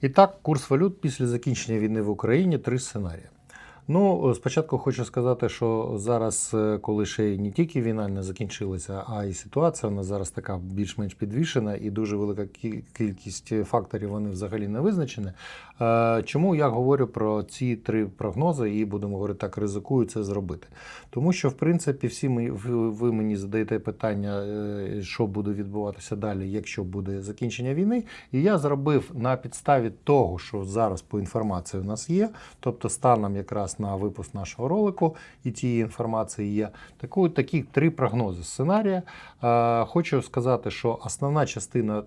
І так, курс валют після закінчення війни в Україні три сценарії. Ну, спочатку хочу сказати, що зараз, е, коли ще не тільки війна не закінчилася, а й ситуація вона зараз така більш-менш підвішена, і дуже велика кі- кількість факторів вони взагалі не визначені. Е, Чому я говорю про ці три прогнози і будемо говорити так, ризикую це зробити? Тому що, в принципі, всі ми ви, мені задаєте питання, е, що буде відбуватися далі, якщо буде закінчення війни. І я зробив на підставі того, що зараз по інформації у нас є, тобто станом якраз на випуск нашого ролику і тієї інформації є. Таку, такі три прогнози сценарія. Е, Хочу сказати, що основна частина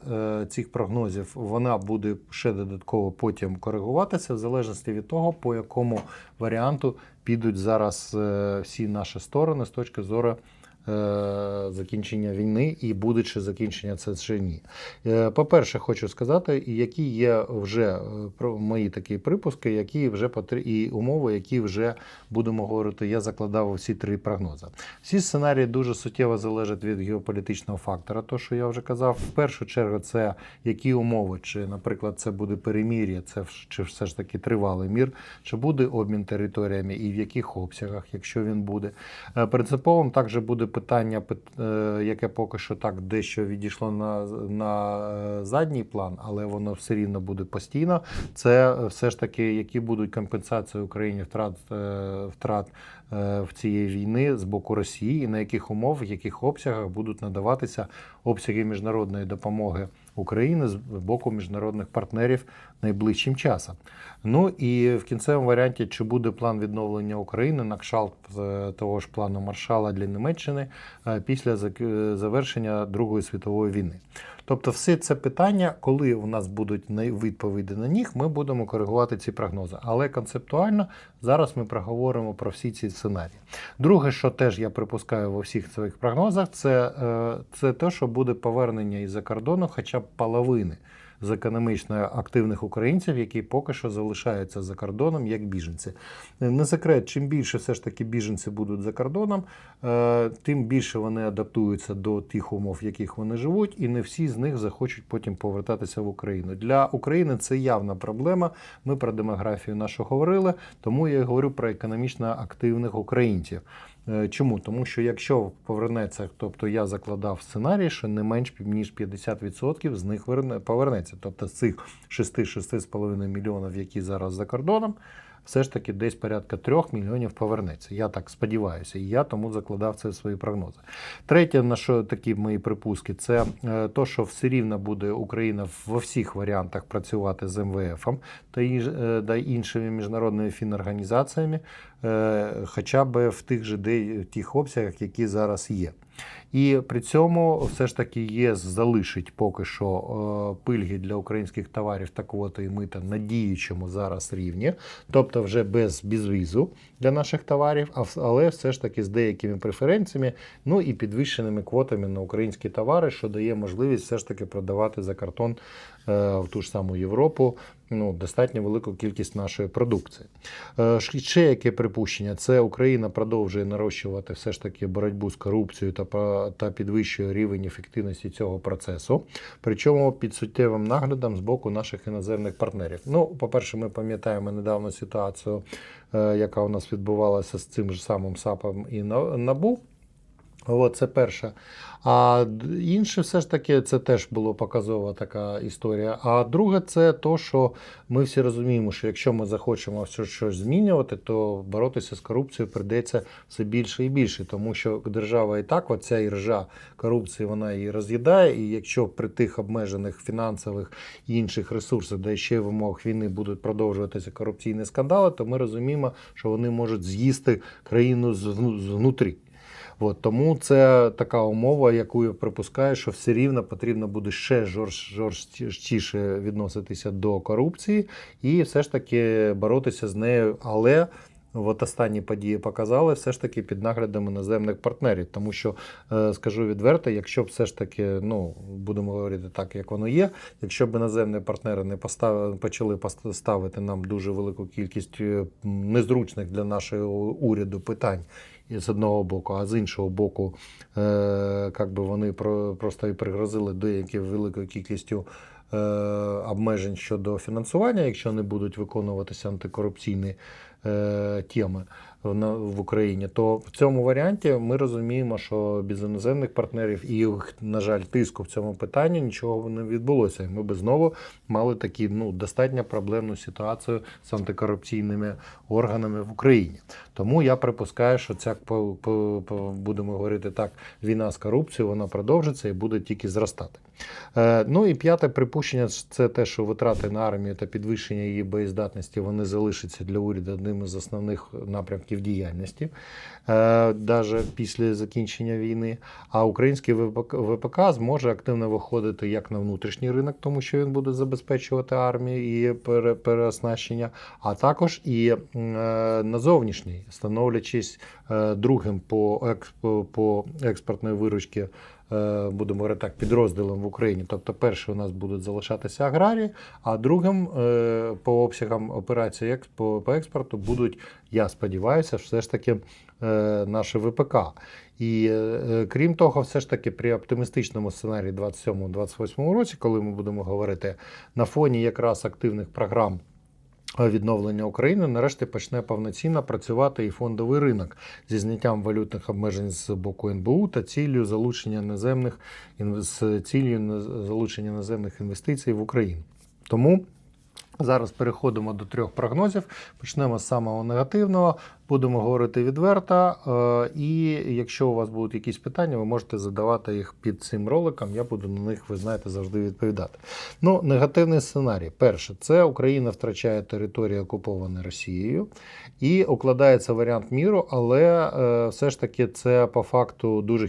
цих прогнозів вона буде ще додатково потім коригуватися, в залежності від того, по якому варіанту підуть зараз е, всі наші сторони з точки зору. Е, Закінчення війни і будучи закінчення це чи ні. Е, По-перше, хочу сказати, які є вже е, мої такі припуски, які вже і умови, які вже будемо говорити, я закладав всі три прогнози. Всі сценарії дуже суттєво залежать від геополітичного фактора. То, що я вже казав, в першу чергу, це які умови, чи, наприклад, це буде перемір'я, це чи все ж таки тривалий мір, чи буде обмін територіями і в яких обсягах, якщо він буде. Принциповим також буде питання, пит- е, яке поки що так дещо відійшло на, на е, задній план, але воно все рівно буде постійно. Це все ж таки, які будуть компенсації Україні втрат, е, втрат в цієї війни з боку Росії, і на яких умов, в яких обсягах будуть надаватися обсяги міжнародної допомоги України з боку міжнародних партнерів найближчим часом. Ну і в кінцевому варіанті, чи буде план відновлення України на кшалт е, того ж плану Маршала для Німеччини е, після е, завершення Другої світової війни. Тобто, все це питання, коли у нас будуть відповіді на них, ми будемо коригувати ці прогнози. Але концептуально зараз ми проговоримо про всі ці сценарії. Друге, що теж я припускаю во всіх своїх прогнозах, це, е, це те, що буде повернення із-за кордону хоча б половини з економічно активних українців, які поки що залишаються за кордоном як біженці. Не секрет, чим більше все ж таки біженці будуть за кордоном, е, тим більше вони адаптуються до тих умов, в яких вони живуть, і не всі з них захочуть потім повертатися в Україну. Для України це явна проблема. Ми про демографію нашу говорили, тому я говорю про економічно активних українців. Е, Чому? Тому що якщо повернеться, тобто я закладав сценарій, що не менш ніж 50% з них верне- повернеться. Тобто з цих 6-6,5 мільйонів, які зараз за кордоном, все ж таки десь порядка 3 мільйонів повернеться. Я так сподіваюся, і я тому закладав це в свої прогнози. Третє, на що такі мої припуски, це е, то, що все рівно буде Україна во всіх варіантах працювати з МВФ та, е, іншими міжнародними фінорганізаціями, е, хоча б в тих же тих обсягах, які зараз є. І при цьому все ж таки ЄС залишить поки що е, пильги для українських товарів та квоти і мита на діючому зараз рівні, тобто вже без безвізу для наших товарів, але все ж таки з деякими преференціями, ну і підвищеними квотами на українські товари, що дає можливість все ж таки продавати за картон е, в ту ж саму Європу ну, достатньо велику кількість нашої продукції. Е, Ще яке припущення? Це Україна продовжує нарощувати все ж таки боротьбу з корупцією та, та підвищує рівень ефективності цього процесу, причому під суттєвим наглядом з боку наших іноземних партнерів. Ну, по-перше, ми пам'ятаємо недавно ситуацію, е, яка у нас відбувалася з цим ж самим САПом і На- НАБУ. От, це перше. А інше, все ж таки, це теж була показова така історія. А друге, це то, що ми всі розуміємо, що якщо ми захочемо щось, щось змінювати, то боротися з корупцією прийдеться все більше і більше, тому що держава і так, оця іржа корупції, вона її роз'їдає. І якщо при тих обмежених фінансових і інших ресурсах, де ще в умовах війни будуть продовжуватися корупційні скандали, то ми розуміємо, що вони можуть з'їсти країну згну- знутрі. От, тому це така умова, яку я припускаю, що все рівно потрібно буде ще жорст- жорсткіше відноситися до корупції і все ж таки боротися з нею. Але от останні події показали все ж таки під наглядом іноземних партнерів. Тому що е, скажу відверто, якщо б все ж таки, ну будемо говорити так, як воно є, якщо б іноземні партнери не поставили, почали ставити нам дуже велику кількість е, незручних для нашого уряду питань. З одного боку, а з іншого боку, е, як би вони про, просто і пригрозили деякі великою кількістю е, обмежень щодо фінансування, якщо не будуть виконуватися антикорупційні е, теми в, Україні, то в цьому варіанті ми розуміємо, що без іноземних партнерів і на жаль, тиску в цьому питанні нічого не відбулося. Ми би знову мали такі ну достатньо проблемну ситуацію з антикорупційними органами в Україні. Тому я припускаю, що ця будемо говорити так, війна з корупцією вона продовжиться і буде тільки зростати. Е, ну і п'яте припущення це те, що витрати на армію та підвищення її боєздатності вони залишаться для уряду одним із основних напрямків діяльності, е, навіть після закінчення війни. А український ВПК, зможе активно виходити як на внутрішній ринок, тому що він буде забезпечувати армію і переоснащення, а також і е, на зовнішній, становлячись е, другим по, експо, по експортної виручки е, будемо говорити так, підрозділом в Україні. Тобто, перший у нас будуть залишатися аграрії, а другим е, по обсягам операцій по, по експорту будуть, я сподіваюся, все ж таки е, наші ВПК. І е, крім того, все ж таки при оптимістичному сценарії 27-28 році, коли ми будемо говорити на фоні якраз активних програм. Відновлення України нарешті почне повноцінно працювати і фондовий ринок зі зняттям валютних обмежень з боку НБУ та ціллю залучення наземних з цілею на- залучення наземних інвестицій в Україну. Тому зараз переходимо до трьох прогнозів. Почнемо з самого негативного. Будемо говорити відверто. е, І якщо у вас будуть якісь питання, ви можете задавати їх під цим роликом. Я буду на них, ви знаєте, завжди відповідати. Ну, негативний сценарій. Перше, це Україна втрачає територію, окуповані Росією, і укладається варіант міру, але е, все ж таки це по факту дуже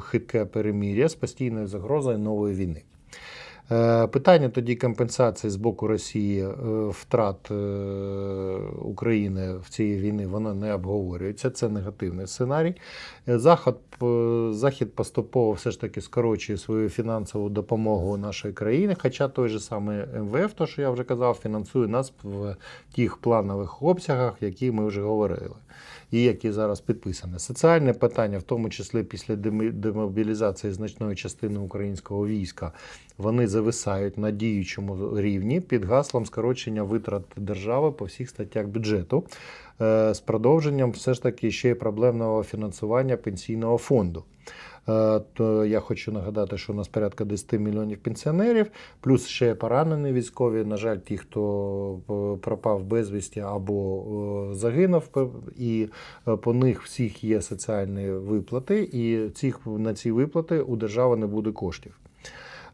хитке перемір'я з постійною загрозою нової війни. Е, Питання тоді компенсації з боку Росії е, втрат е, України в цій війни воно не обговорюється. Це негативний сценарій. Захід, Захід поступово все ж таки скорочує свою фінансову допомогу нашій країні, хоча той же самий МВФ, то що я вже казав, фінансує нас в тих планових обсягах, які ми вже говорили. І які зараз підписані. Соціальне питання, в тому числі після демобілізації значної частини українського війська, вони зависають на діючому рівні під гаслом скорочення витрат держави по всіх статтях бюджету е, з продовженням все ж таки ще й проблемного фінансування пенсійного фонду. Е, То я хочу нагадати, що у нас порядка 10 мільйонів пенсіонерів, плюс ще поранені військові. На жаль, ті, хто е, пропав безвісті або е, загинув, і по них всіх є соціальні виплати, і цих на ці виплати у держави не буде коштів.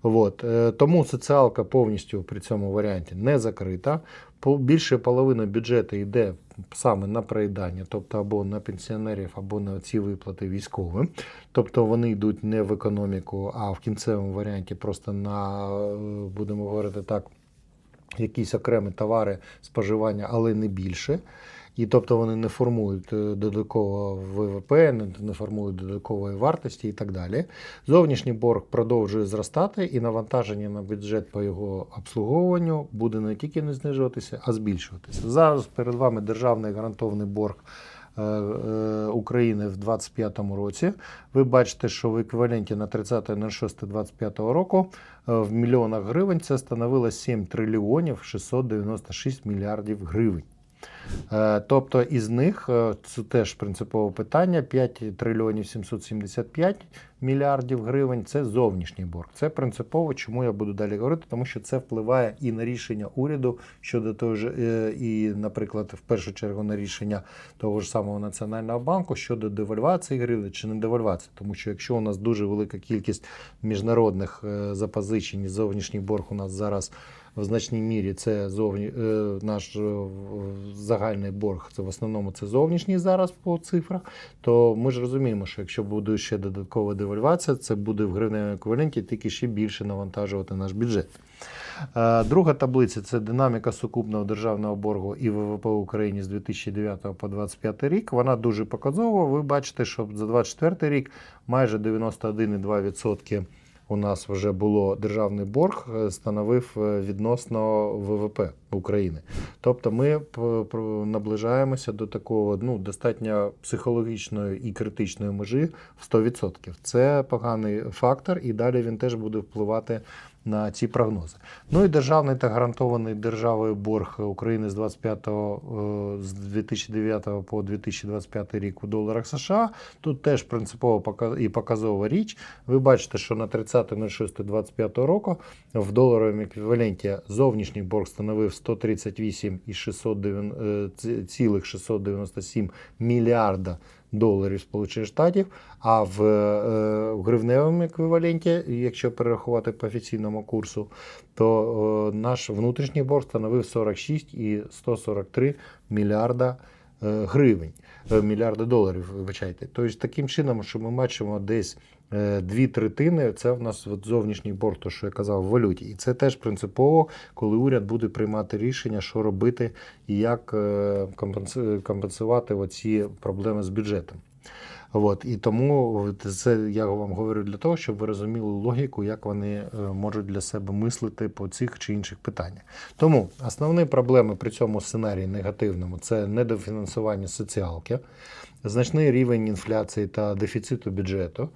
От. Тому соціалка повністю при цьому варіанті не закрита. Більше половини бюджету йде саме на проїдання, тобто або на пенсіонерів, або на ці виплати військовим. Тобто вони йдуть не в економіку, а в кінцевому варіанті просто на, е, будемо говорити так, якісь окремі товари споживання, але не більше. І тобто вони не формують е, додаткового ВВП, не, формують додаткової вартості і так далі. Зовнішній борг продовжує зростати, і навантаження на бюджет по його обслуговуванню буде не тільки не знижуватися, а збільшуватися. Зараз перед вами державний гарантований борг. е, е, України в 2025 році. Ви бачите, що в еквіваленті на 30.06.25 року в мільйонах гривень це становило 7 трильйонів 696 мільярдів гривень. Е, Тобто із них е, це теж принципове питання: 5 трильйонів 775 мільярдів гривень це зовнішній борг. Це принципово, чому я буду далі говорити, тому що це впливає і на рішення уряду щодо того ж, е, і, наприклад, в першу чергу на рішення того ж самого Національного банку щодо девальвації гривні чи не девальвації. Тому що якщо у нас дуже велика кількість міжнародних запозичень, зовнішній борг у нас зараз в значній мірі це зовні, наш в- загальний борг, це в основному це зовнішній зараз по цифрах. То ми ж розуміємо, що якщо буде ще додаткова девальвація, це буде в гривневому еквіваленті тільки ще більше навантажувати наш бюджет. Е, Друга таблиця це динаміка сукупного державного боргу і ВВП в Україні з 2009 по 2025 рік. Вона дуже показова. Ви бачите, що за 2024 рік майже 91,2% у нас вже було державний борг, е, становив е, відносно ВВП України. Тобто ми наближаємося до такого ну, достатньо психологічної і критичної межі в 100%. Це поганий фактор, і далі він теж буде впливати на ці прогнози. Ну і державний та гарантований державою борг України з 25 е, з 2009 по 2025 рік у доларах США. Тут теж принципово і показова річ. Ви бачите, що на 30.06.25 року в доларовому еквіваленті зовнішній борг становив 138,697 мільярда доларів Сполучених Штатів, а в, е, в гривневому еквіваленті, якщо перерахувати по офіційному курсу, то е, наш внутрішній борг становив 46,143 мільярда е, гривень, мільярди доларів, вибачайте. Тобто таким чином, що ми бачимо десь дві третини, це в нас зовнішній борг, то що я казав, в валюті. І це теж принципово, коли уряд буде приймати рішення, що робити і як е, компенсувати оці проблеми з бюджетом. От, і тому це я вам говорю для того, щоб ви розуміли логіку, як вони е, можуть для себе мислити по цих чи інших питаннях. Тому основні проблеми при цьому сценарії негативному це недофінансування соціалки, значний рівень інфляції та дефіциту бюджету.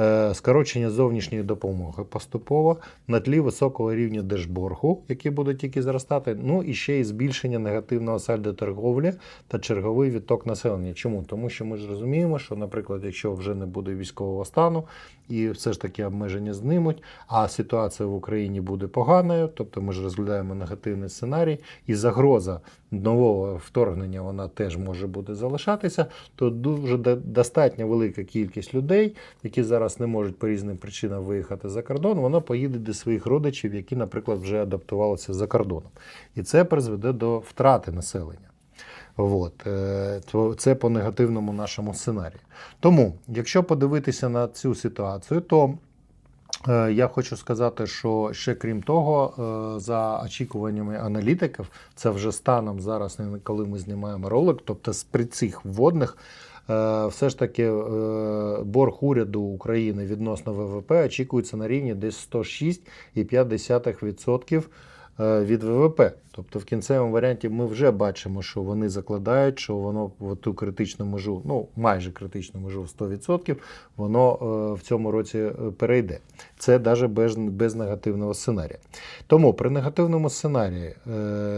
Е, Скорочення зовнішньої допомоги поступово на тлі високого рівня держборгу, який буде тільки зростати. Ну і ще й збільшення негативного сальдо торговлі та черговий відток населення. Чому? Тому що ми ж розуміємо, що, наприклад, якщо вже не буде військового стану і все ж таки обмеження знимуть, а ситуація в Україні буде поганою, тобто ми ж розглядаємо негативний сценарій, і загроза нового вторгнення вона теж може буде залишатися, то дуже до- достатньо велика кількість людей, які зараз не можуть по різним причинам виїхати за кордон, воно поїде до своїх родичів, які, наприклад, вже адаптувалися за кордоном. І це призведе до втрати населення. От, е, це по негативному нашому сценарію. Тому, якщо подивитися на цю ситуацію, то е, я хочу сказати, що ще крім того, е, за очікуваннями аналітиків, це вже станом зараз, коли ми знімаємо ролик, тобто при цих вводних. Е, Все ж таки е, борг уряду України відносно ВВП очікується на рівні десь 106,5% е, від ВВП. Тобто в кінцевому варіанті ми вже бачимо, що вони закладають, що воно в ту критичну межу, ну майже критичну межу в 100%, воно в цьому році перейде. Це навіть без, без негативного сценарія. Тому при негативному сценарії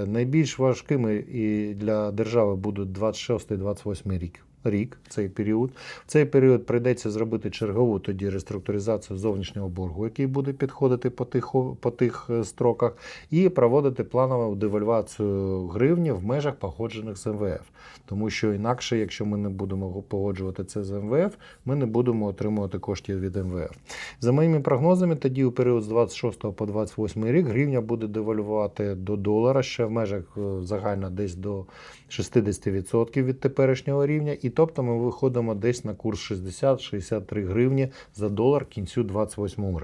найбільш важкими і для держави будуть 26-28 рік. Рік цей період. В цей період прийдеться зробити чергову тоді реструктуризацію зовнішнього боргу, який буде підходити по тих, по тих е, строках, і проводити планову девальвацію гривні в межах погоджених з МВФ. Тому що інакше, якщо ми не будемо погоджувати це з МВФ, ми не будемо отримувати коштів від МВФ. За моїми прогнозами, тоді у період з 26 по 28 рік гривня буде девальвувати до долара ще в межах е, загально десь до 60% від теперішнього рівня. І тобто ми виходимо десь на курс 60-63 гривні за долар кінцю 28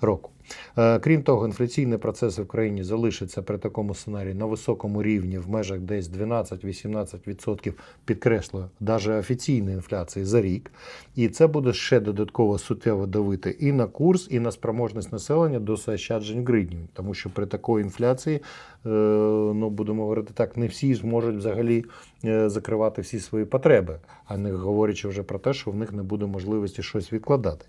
року. Е, Крім того, інфляційні процеси в країні залишаться при такому сценарії на високому рівні в межах десь 12-18%, підкреслюю, навіть офіційної інфляції за рік. І це буде ще додатково суттєво давити і на курс, і на спроможність населення до заощаджень гривні. Тому що при такій інфляції, е, ну будемо говорити так, не всі зможуть взагалі е, закривати всі свої потреби, а не говорячи вже про те, що в них не буде можливості щось відкладати.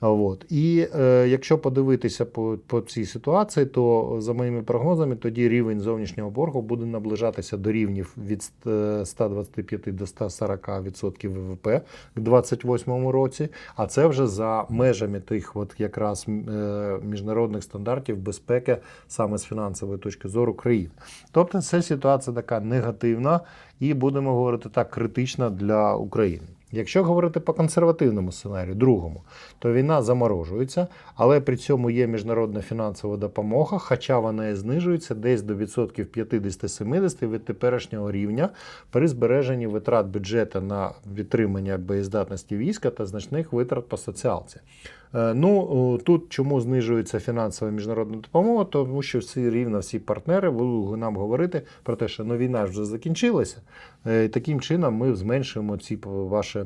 От. І е, якщо подивитися по, по цій ситуації, то за моїми прогнозами, тоді рівень зовнішнього боргу буде наближатися до рівнів від е, 125 до 140% ВВП к 2028 році. А це вже за межами тих от якраз е, міжнародних стандартів безпеки саме з фінансової точки зору країн. Тобто це ситуація така негативна і будемо говорити так, критична для України. Якщо говорити по консервативному сценарію, другому, то війна заморожується, але при цьому є міжнародна фінансова допомога, хоча вона і знижується десь до відсотків 50-70 від теперішнього рівня при збереженні витрат бюджету на відтримання боєздатності війська та значних витрат по соціалці. Е, Ну тут чому знижується фінансова міжнародна допомога? Тому що всі рівно всі партнери будуть нам говорити про те, що ну, війна вже закінчилася. е, І таким чином ми зменшуємо ці ваші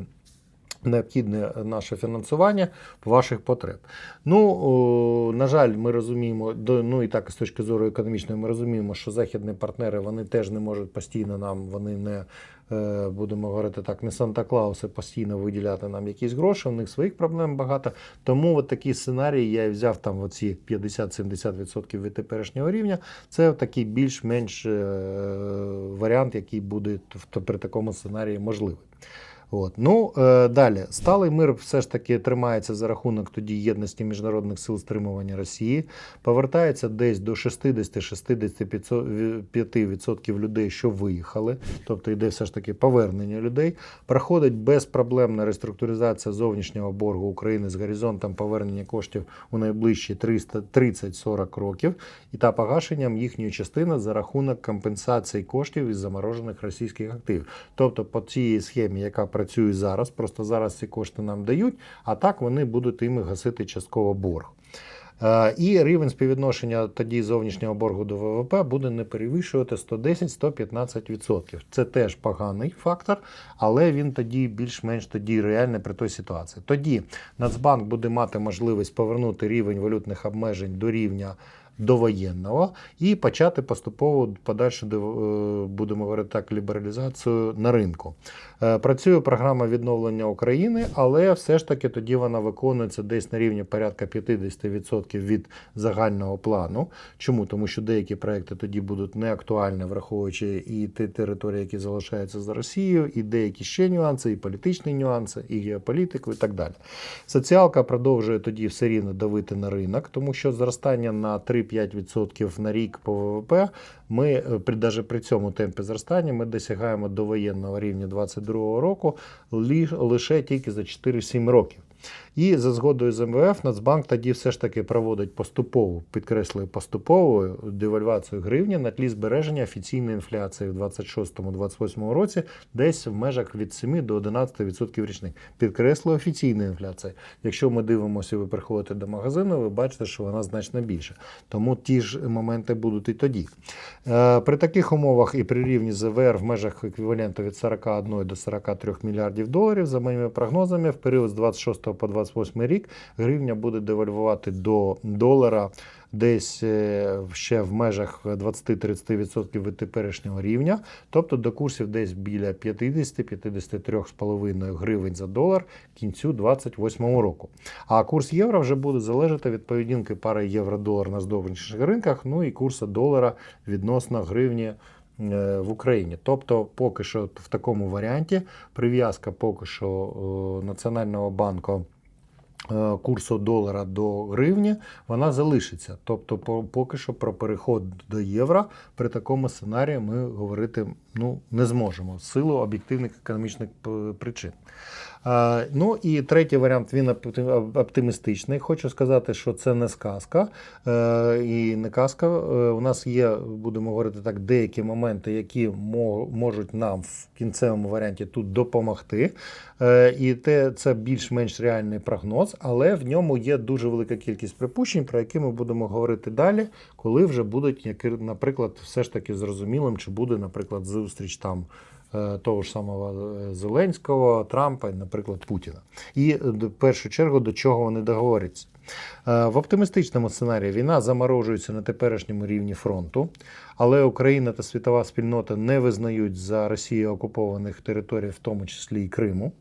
необхідне наше фінансування ваших потреб. Ну, на жаль, ми розуміємо, до- ну і так з точки зору економічної, ми розуміємо, що західні партнери вони теж не можуть постійно нам, вони не е, будемо говорити так, не Санта-Клауси постійно виділяти нам якісь гроші, у них своїх проблем багато. Тому от такі сценарії я взяв там оці 50-70% від теперішнього рівня. Це такий більш-менш е, варіант, який буде при такому сценарії можливий. От. Ну, е, далі. Сталий мир все ж таки тримається за рахунок тоді єдності міжнародних сил стримування Росії, повертається десь до 60-65% людей, що виїхали, тобто йде все ж таки повернення людей. Проходить безпроблемна реструктуризація зовнішнього боргу України з горизонтом повернення коштів у найближчі 30-40 років, і та погашенням їхньої частини за рахунок компенсації коштів із заморожених російських активів. Тобто по цій схемі, яка працює зараз, просто зараз ці кошти нам дають, а так вони будуть іми гасити частково борг. Е, І рівень співвідношення тоді зовнішнього боргу до ВВП буде не перевищувати 110-115%. Це теж поганий фактор, але він тоді більш-менш тоді реальний при той ситуації. Тоді Нацбанк буде мати можливість повернути рівень валютних обмежень до рівня довоєнного і почати поступово подальше е, будемо говорити так, лібералізацію на ринку. Е, Працює програма відновлення України, але все ж таки тоді вона виконується десь на рівні порядка 50% від загального плану. Чому? Тому що деякі проекти тоді будуть неактуальні, враховуючи і ті території, які залишаються за Росією, і деякі ще нюанси, і політичні нюанси, і геополітику, і так далі. Соціалка продовжує тоді все рівно давити на ринок, тому що зростання на 3-5% на рік по ВВП ми е, при цьому темпі зростання ми досягаємо до воєнного рівня 2022 року лише тільки за 4-7 років. І за згодою з МВФ Нацбанк тоді все ж таки проводить поступову, підкреслюю, поступову девальвацію гривні на тлі збереження офіційної інфляції в 26-28 році десь в межах від 7 до 11% річних. Підкреслюю офіційна інфляція. Якщо ми дивимося, ви приходите до магазину, ви бачите, що вона значно більша. Тому ті ж моменти будуть і тоді. Е, При таких умовах і при рівні ЗВР в межах еквіваленту від 41 до 43 мільярдів доларів, за моїми прогнозами, в період з 26 по 28 рік гривня буде девальвувати до долара десь е, ще в межах 20-30% від теперішнього рівня, тобто до курсів десь біля 50-53,5 гривень за долар кінцю 28 року. А курс євро вже буде залежати від поведінки пари євро-долар на зовнішніх ринках, ну і курсу долара відносно гривні е, в Україні. Тобто, поки що в такому варіанті прив'язка поки що е, Національного банку. Е, Курсу долара до гривні вона залишиться. Тобто, по- поки що про переход до євро при такому сценарії ми говорити ну, не зможемо в силу об'єктивних економічних причин. Е, Ну і третій варіант він оптимістичний. Хочу сказати, що це не сказка е, і не казка. Е, У нас є, будемо говорити так, деякі моменти, які можуть нам в кінцевому варіанті тут допомогти. Е, І те, це більш-менш реальний прогноз, але в ньому є дуже велика кількість припущень, про які ми будемо говорити далі, коли вже будуть, наприклад, все ж таки зрозумілим, чи буде, наприклад, зустріч там е, того ж самого е, Зеленського, Трампа наприклад, Путіна. І е, в першу чергу до чого вони договоряться. Е, В оптимістичному сценарії війна заморожується на теперішньому рівні фронту, але Україна та світова спільнота не визнають за Росією окупованих територій, в тому числі і Криму.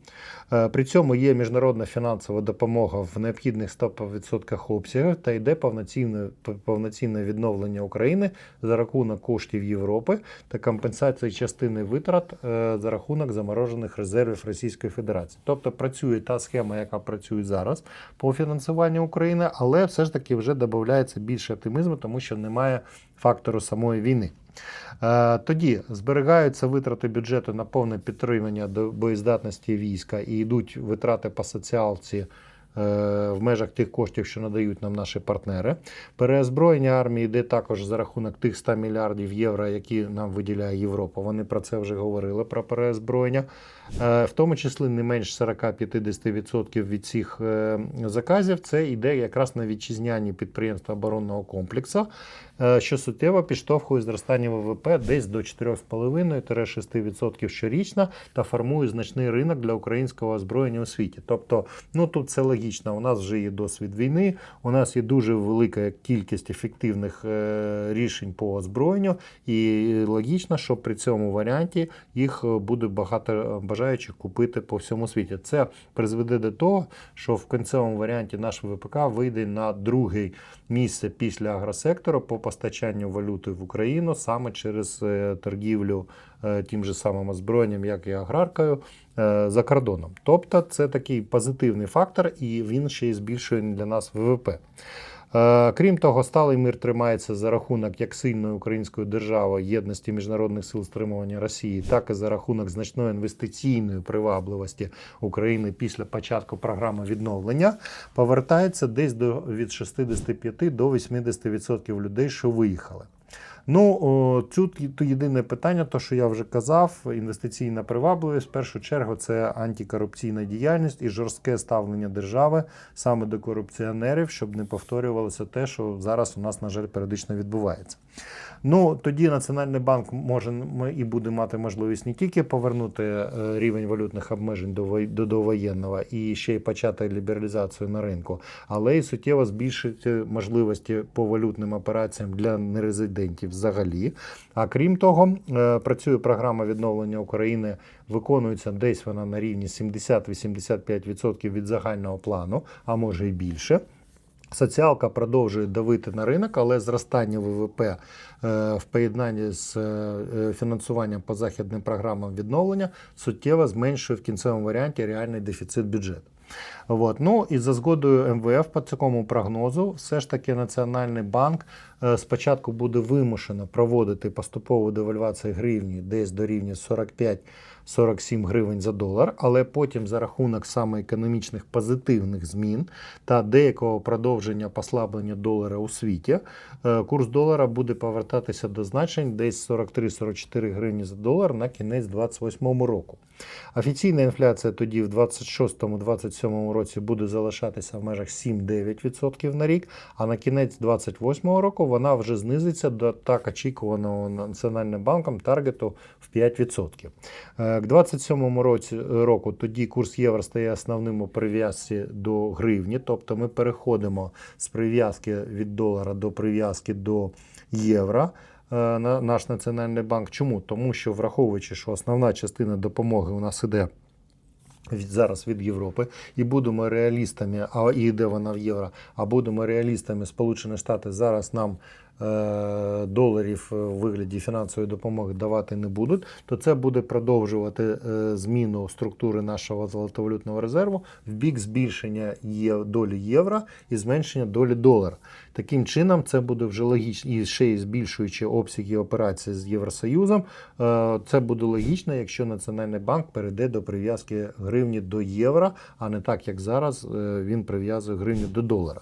Е, При цьому є міжнародна фінансова допомога в необхідних 100% обсягах та йде повноцінне, повноцінне відновлення України за рахунок коштів Європи та компенсації частини витрат е, за рахунок заморожених резервів Російської Федерації. Тобто працює та схема, яка працює зараз по фінансуванню України, але все ж таки вже додається більше оптимізму, тому що немає фактору самої війни. Е, Тоді зберігаються витрати бюджету на повне підтримання до боєздатності війська і йдуть витрати по соціалці в межах тих коштів, що надають нам наші партнери. Переозброєння армії йде також за рахунок тих 100 мільярдів євро, які нам виділяє Європа. Вони про це вже говорили про переозброєння. Е, В тому числі не менш 40-50% від цих е, заказів це йде якраз на вітчизняні підприємства оборонного комплексу. Е, що суттєво підштовхує зростання ВВП десь до 4,5-6% щорічно та формує значний ринок для українського озброєння у світі. Тобто, ну тут це логічно. У нас вже є досвід війни, у нас є дуже велика кількість ефективних е, рішень по озброєнню, і логічно, що при цьому варіанті їх е, буде багато бажаючих купити по всьому світі. Це призведе до того, що в кінцевому варіанті наш ВПК вийде на друге місце після агросектору по постачанню валюти в Україну саме через е, торгівлю е, тим же самим озброєнням, як і аграркою е, за кордоном. Тобто це такий позитивний фактор, і він ще й збільшує для нас ВВП. Е, Крім того, сталий мир тримається за рахунок як сильної української держави, єдності міжнародних сил стримування Росії, так і за рахунок значної інвестиційної привабливості України після початку програми відновлення, повертається десь до від 65 до 80% людей, що виїхали. Ну, тут єдине питання, то що я вже казав, інвестиційна привабливість, в першу чергу, це антикорупційна діяльність і жорстке ставлення держави саме до корупціонерів, щоб не повторювалося те, що зараз у нас, на жаль, періодично відбувається. Ну, тоді Національний банк може і буде мати можливість не тільки повернути е, рівень валютних обмежень до довоєнного і ще й почати лібералізацію на ринку, але й суттєво збільшити можливості по валютним операціям для нерезидентів взагалі. А крім того, е, працює програма відновлення України, виконується десь вона на рівні 70-85% від загального плану, а може й більше. Соціалка продовжує давити на ринок, але зростання ВВП е, в поєднанні з е, фінансуванням по західним програмам відновлення суттєво зменшує в кінцевому варіанті реальний дефіцит бюджету. От. Ну і за згодою МВФ по цьому прогнозу, все ж таки Національний банк е, спочатку буде вимушено проводити поступову девальвацію гривні десь до рівня 45-47 гривень за долар, але потім за рахунок саме економічних позитивних змін та деякого продовження послаблення долара у світі, е, курс долара буде повертатися до значень десь 43-44 гривні за долар на кінець 2028 року. Офіційна інфляція тоді в 26-27 році буде залишатися в межах 7-9% на рік, а на кінець 2028 року вона вже знизиться до так очікуваного Національним банком таргету в 5%. К 27 році року тоді курс євро стає основним у прив'язці до гривні, тобто ми переходимо з прив'язки від долара до прив'язки до євро. е, на- Наш національний банк. Чому? Тому що враховуючи, що основна частина допомоги у нас іде від зараз від Європи, і будемо реалістами, а і йде вона в євро, а будемо реалістами, Сполучені Штати зараз нам доларів у вигляді фінансової допомоги давати не будуть, то це буде продовжувати е, зміну структури нашого золотовалютного резерву в бік збільшення долі євро і зменшення долі долара. Таким чином, це буде вже логічно і ще й збільшуючи обсяги операцій з Євросоюзом. е, Це буде логічно, якщо Національний банк перейде до прив'язки гривні до євро, а не так, як зараз е, він прив'язує гривню до долара.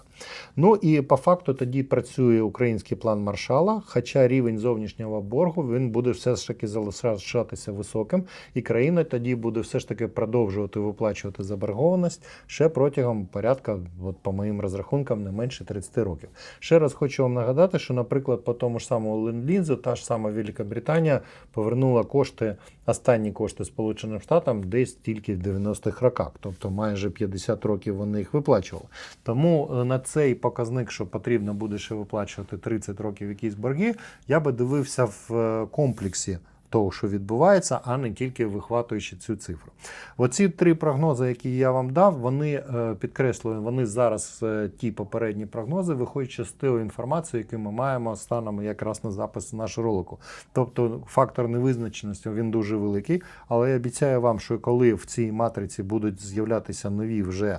Ну і по факту тоді працює український план Маршала, хоча рівень зовнішнього боргу він буде все ж таки залишатися високим, і країна тоді буде все ж таки продовжувати виплачувати заборгованість ще протягом порядка, от по моїм розрахункам, не менше 30 років. Ще раз хочу вам нагадати, що, наприклад, по тому ж самому ленд-лізу, та ж сама Велика Британія повернула кошти, останні кошти Сполученим Штатам десь тільки в 90-х роках, тобто майже 50 років вони їх виплачували. Тому е, на цей показник, що потрібно буде ще виплачувати 30 років якісь борги, я би дивився в е, комплексі. Того, що відбувається, а не тільки вихватуючи цю цифру. Оці три прогнози, які я вам дав, вони е, підкреслюю, вони зараз е, ті попередні прогнози, виходячи з тієї інформації, яку ми маємо станом якраз на запис нашого ролику. Тобто фактор невизначеності він дуже великий, але я обіцяю вам, що коли в цій матриці будуть з'являтися нові вже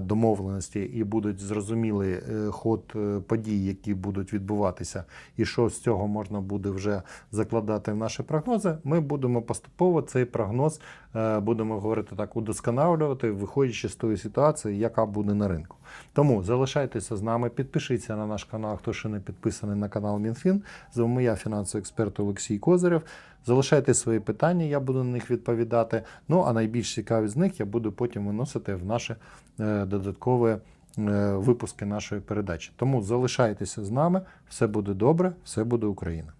домовленості і будуть зрозумілий е, ход е, подій, які будуть відбуватися, і що з цього можна буде вже закладати в наші прогнози, ми будемо поступово цей прогноз е, будемо говорити так, удосконалювати, виходячи з тої ситуації, яка буде на ринку. Тому залишайтеся з нами, підпишіться на наш канал, хто ще не підписаний на канал Мінфін. З вами я, фінансовий експерт Олексій Козирєв. Залишайте свої питання, я буду на них відповідати. Ну а найбільш цікаві з них я буду потім виносити в наше е, додаткове випуски нашої передачі. Тому залишайтеся з нами, все буде добре, все буде Україна.